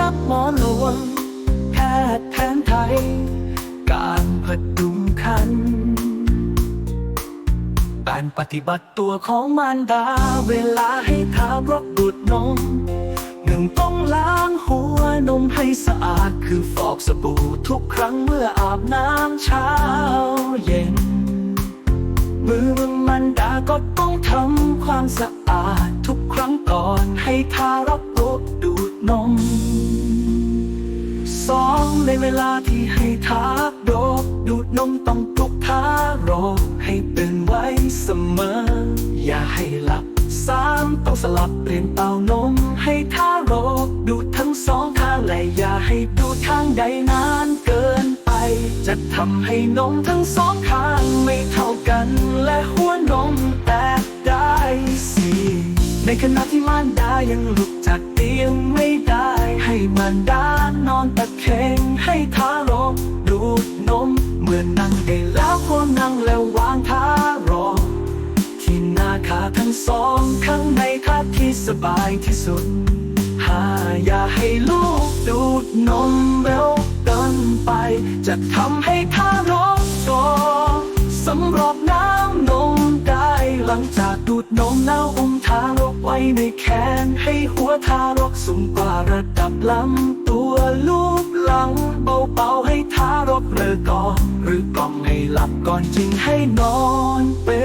รับหมอหลวงแพทย์แผนไทย การพดุงคัน การปฏิบัติตัวของมารดา เวลาให้ทารกดูดนมหนึ่งต้องล้างหัวนมให้สะอาดคือฟอกสบู่ทุกครั้งเมื่ออาบน้ำเช้าเย็น มือมันดาก็ต้องทำความสะอาดทุกครั้งก่อนให้ทารกดูดนม สองในเวลาที่ให้ทารกดูดนมต้องปลุกทารกให้เป็นไว้เสมอ อย่าให้หลับสามต้องสลับเปลี่ยนเต้านมให้ทารกดูดทั้งสองข้างและอย่าให้ดูดข้างใดนานเกินไป จะทำให้นมทั้งสองข้างไม่เท่ากันและหัวนมแตกได้สิในขณะที่มารดายังลุกจากเตียงไม่ได้ ให้มารดานอนตะแคงให้ทารกดูดนม เมื่อนั่งได้แล้วควรนั่งแล้ววางทารกที่หน้าขาทั้งสองข้างในท่าที่สบายที่สุดหาอย่าให้ลูกดูดนมเร็วเกินไป จะทำให้ทารกโตสำรอกน้ำนมได้หลังจากดูดนมแล้วอุ้มทารก ในแขนให้หัวทารกสูงกว่าระดับลำตัวลูบหลังเบาๆให้ทารกเลิกก่อน หรือกล่อมให้หลับก่อนจึงให้นอนเป็น